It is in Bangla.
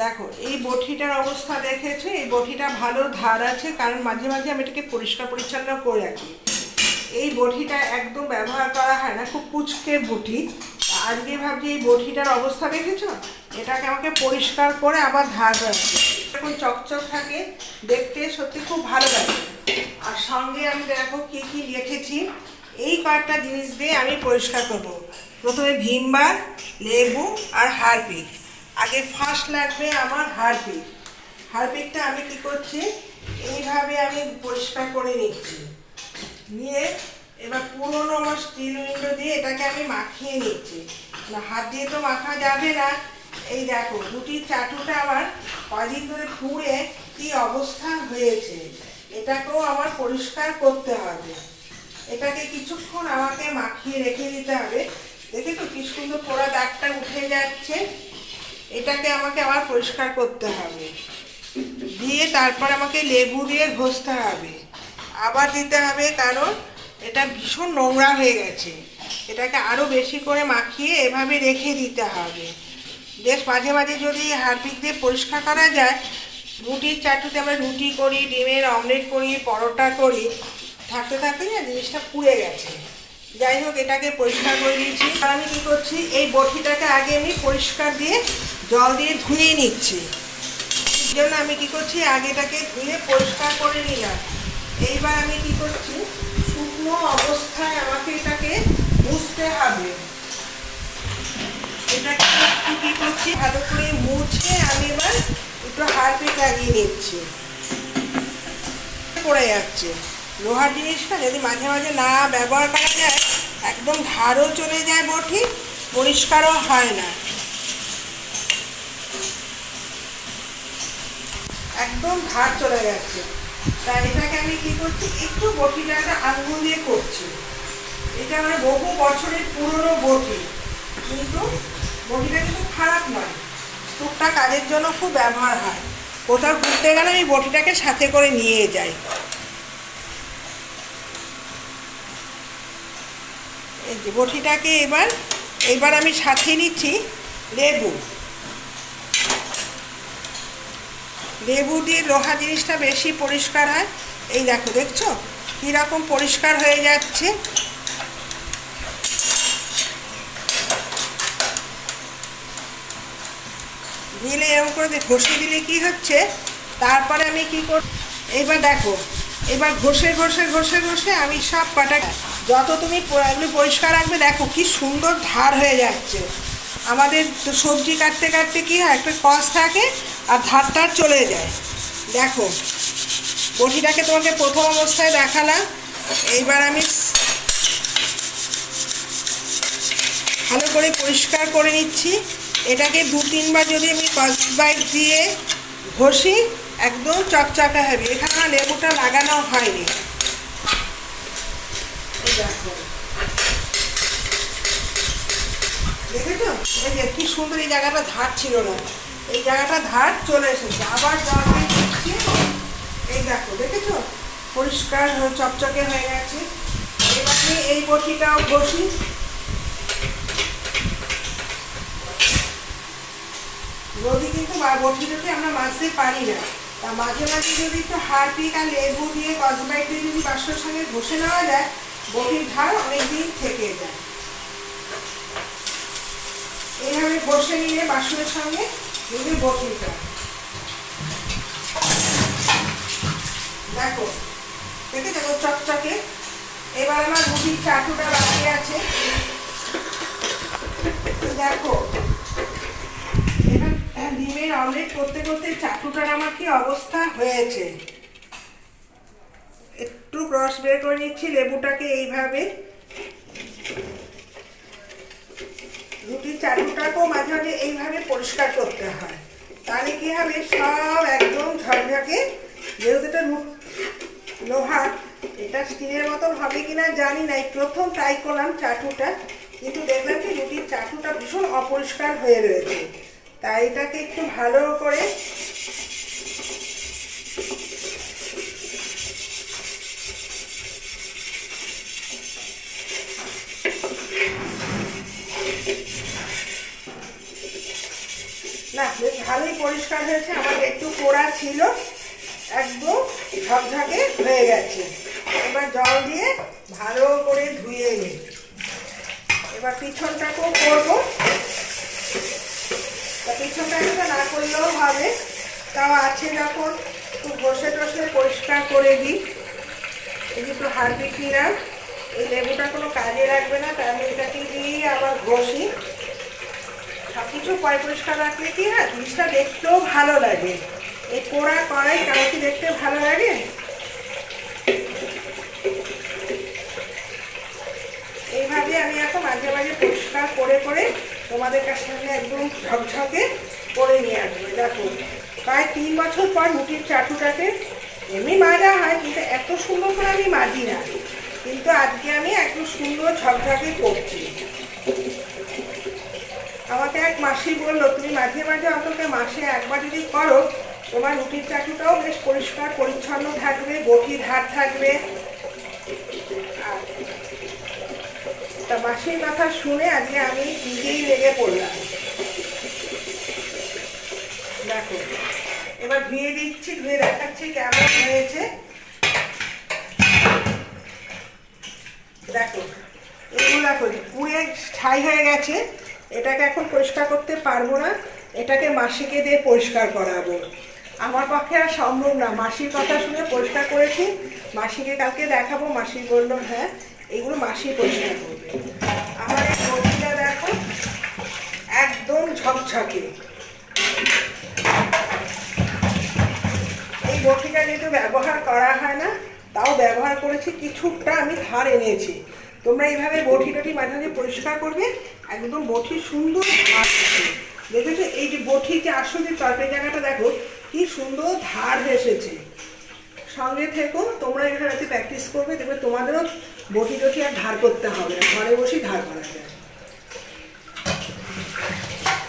দেখো, এই বটিটার অবস্থা দেখেছ? এই বটিটা ভালো ধার আছে, কারণ মাঝে মাঝে আমি এটাকে পরিষ্কার পরিচ্ছন্ন করে রাখি। এই বটিটা একদম ব্যবহার করা হয় না, খুব কুচকে বটি আজকে ভাবছি এই বটিটার অবস্থা দেখেছ? এটাকে আমাকে পরিষ্কার করে আবার ধার রাখছে এখন চকচক থাকে, দেখতে সত্যি খুব ভালো লাগে। আর সঙ্গে আমি দেখো কি কি লিখেছি। এই কয়েকটা জিনিস দিয়ে আমি পরিষ্কার করব। প্রথমে ভিমবার লেবু আর হারপিক। আগে ফার্স্ট লাগবে আমার হারপিক হারপিকটা আমি কি করছি? এইভাবে আমি পরিষ্কার করে নিচ্ছি। নিয়ে এবার পুরোনো আমার স্টিল উইন্ডো দিয়ে এটাকে আমি মাখিয়ে নিচ্ছি। হাত দিয়ে তো মাখা যাবে না। এই দেখো রুটির চাটুটা আমার কয়দিন ধরে পুড়ে কি অবস্থা হয়েছে। এটাকেও আমার পরিষ্কার করতে হবে। এটাকে কিছুক্ষণ আমাকে মাখিয়ে রেখে দিতে হবে। দেখে তো কি সুন্দর পোড়া দাগটা উঠে যাচ্ছে? এটাকে আমাকে আবার পরিষ্কার করতে হবে। দিয়ে তারপর আমাকে লেবু দিয়ে ঘষতে হবে। আবার দিতে হবে কারণ এটা ভীষণ নোংরা হয়ে গেছে। এটাকে আরও বেশি করে মাখিয়ে এভাবে রেখে দিতে হবে। বেশ মাঝে মাঝে যদি হারপিক দিয়ে পরিষ্কার করা যায়, রুটির চাটুতে আমরা রুটি করি, ডিমের অমলেট করি, পরোটা করি, থাকতে থাকতে না জিনিসটা পুড়ে গেছে। যাই হোক, এটাকে পরিষ্কার করে দিয়েছি আর আমি কী করছি, এই বটিটাকে আগে আমি পরিষ্কার দিয়ে জল দিয়ে ধুয়ে নিচ্ছি। এই জন্য আমি কি করছি, আগেটাকে ধুয়ে পরিষ্কার করে নিলাম। এইবার আমি কি করছি, শুকনো অবস্থায় আমাকে এটাকে মুছতে হবে। এটাকে একটু কি করছি, ভালো করে মুছে আমি এবার একটু হারপিক লাগিয়ে নিচ্ছি। পড়ে যাচ্ছে। লোহার জিনিসটা যদি মাঝে মাঝে না ব্যবহার করা যায়, একদম ধারও চলে যায় বটি, পরিষ্কারও হয় না। একদম ধার চলে যাচ্ছে তাই এটাকে আমি কি করছি? একটু বটিটা একটা আঙ্গুল দিয়ে করছি। এটা মানে বহু বছরের পুরনো বটি। কিন্তু বটিটা কিন্তু খারাপ নয়। টুকটাক কাজের জন্য খুব ব্যবহার হয়। কোথাও ঘুরতে গেলে আমি বটিটাকে সাথে করে নিয়ে যাই। এই যে বটিটাকে এবার এবার আমি সাথে নিচ্ছি লেবু। লেবু দিয়ে লোহা জিনিসটা বেশি পরিষ্কার হয়। এই দেখো, দেখছ? কীরকম পরিষ্কার হয়ে যাচ্ছে। দিলে এরকম করে ঘষে দিলে কি হচ্ছে? তারপরে আমি কি কর এবার দেখো, এবার ঘষে ঘষে ঘষে ঘষে আমি সব কটা যত তুমি এগুলো পরিষ্কার রাখবে, দেখো কি সুন্দর ধার হয়ে যাচ্ছে। আমাদের সবজি কাটতে কাটতে কি হয়? একটা কষ থাকে আর ধারটা চলে যায়। দেখো, বটিটাকে তোমাকে প্রথম অবস্থায় দেখালাম। এইবার আমি ভালো করে পরিষ্কার করে নিচ্ছি। এটাকে দু তিনবার যদি আমি বাইট দিয়ে ঘষি, একদম চকচকে হবে। এখানে আমার লেবুটা লাগানো হয়নি। দেখো। এই যে কি সুন্দর এই জায়গাটা ধার ছিল না। এই জায়গাটা ধার চলে এসেছে। আবার এই দেখো, দেখেছ? পরিষ্কার, চকচকে হয়ে গেছে। এবার এই বটিটাও ঘষি। নদী কিন্তু বা- বটিটাতে আমরা মাছতে পারি না। তা মাঝে মাঝে যদি একটু হারপিক আর লেবু দিয়ে কসবাইট দিয়ে যদি বাসনের সঙ্গে ঘষে নেওয়া যায়, বটির ধার অনেকদিন থেকে যায়। এইভাবে ঘষে নিয়ে বাসনের সঙ্গে দেখো দেখে দেখো চকচকে? এবার আমার রুটির চাটুটা বাকি আছে। দেখো ডিমের অমলেট করতে করতে চাটুটার আমার কি অবস্থা হয়েছে? একটু রস বের করে নিচ্ছি লেবুটাকে এইভাবে। রুটির মাঝে মাঝে এইভাবে পরিষ্কার করতে হয়। তাহলে কি হবে? সব একদম ঝকঝকে। যেহেতু এটা লোহা, এটা স্টিলের মতন হবে কি না জানি না। প্রথম ট্রাই করলাম চাটুটা, কিন্তু দেখলাম কি রুটির চাটুটা ভীষণ অপরিষ্কার হয়ে রয়েছে। তাই এটাকে একটু ভালো করে না, বেশ ভালোই পরিষ্কার হয়েছে আমাদের একটু পোড়া ছিল, একদম ঝকঝকে হয়ে গেছে। এবার জল দিয়ে ভালো করে ধুয়ে নিই এবার পিছনটাকেও করব। তা পিছনটাকে তো না করলেও হবে, তাও আছে যখন, একটু ঘষে টষে পরিষ্কার করে দিই। এই একটু হারপিক নিলাম এই লেবুটা কোনো কাজে লাগবে না তাই আমি এটাকে দিয়ে আবার ঘষি। কিছু পয় পরিষ্কার রাখলে কি হয় জিনিসটা দেখতেও ভালো লাগে। এই পোড়া কড়াই কারও কি দেখতে ভালো লাগে? এইভাবে আমি এখন মাঝে মাঝে পরিষ্কার করে করে তোমাদের কাছে একদম ঝকঝকে করে নিয়ে আসব। দেখো, প্রায় তিন বছর পর মুটির চাটুটাকে এমনি মাজা হয়, কিন্তু এত সুন্দর করে আমি মাজি না। কিন্তু আজকে আমি একদম সুন্দর ঝকঝকে করছি। আমাকে এক মাসি বলল, তুমি মাঝে মাঝে অন্তত মাসে একবার যদি করো, তোমার রুটির চাটুটাও বেশ পরিষ্কার, পরিচ্ছন্ন থাকবে বটি ধার থাকবে। তা মাসির কথা শুনে আজকে আমি নিজেই লেগে পড়লাম। দেখো, এবার ধুয়ে দিচ্ছি, ধুয়ে দেখাচ্ছি কেমন হয়েছে। দেখো, এগুলো দেখো পুড়ে ছাই হয়ে গেছে। এটাকে এখন পরিষ্কার করতে পারব না, এটাকে মাসিকে দিয়ে পরিষ্কার করাবো। আমার পক্ষে আর সম্ভব না। মাসির কথা শুনে পরিষ্কার করেছি, মাসিকে কালকে দেখাবো, মাসি বলল হ্যাঁ এগুলো মাসি পরিষ্কার করবে। আমার এই বটিটা দেখো, একদম ঝকঝকে। এই বটিটা যেহেতু ব্যবহার করা হয় না, তাও ব্যবহার করেছি, কিছুটা আমি ধার এনেছি। তোমরা এইভাবে বটি টটি মাঝে মাঝে পরিষ্কার করবে, একদম বটি সুন্দর ধার দেখেছ? এই যে বটি যে আসল যে তরকারি জায়গাটা, দেখো, কি সুন্দর ধার এসেছে। সঙ্গে থেকো, তোমরা এখানে প্র্যাকটিস করবে, দেখবে তোমাদেরও বটি টটি আর ধার করতে হবে ঘরে বসেই ধার করা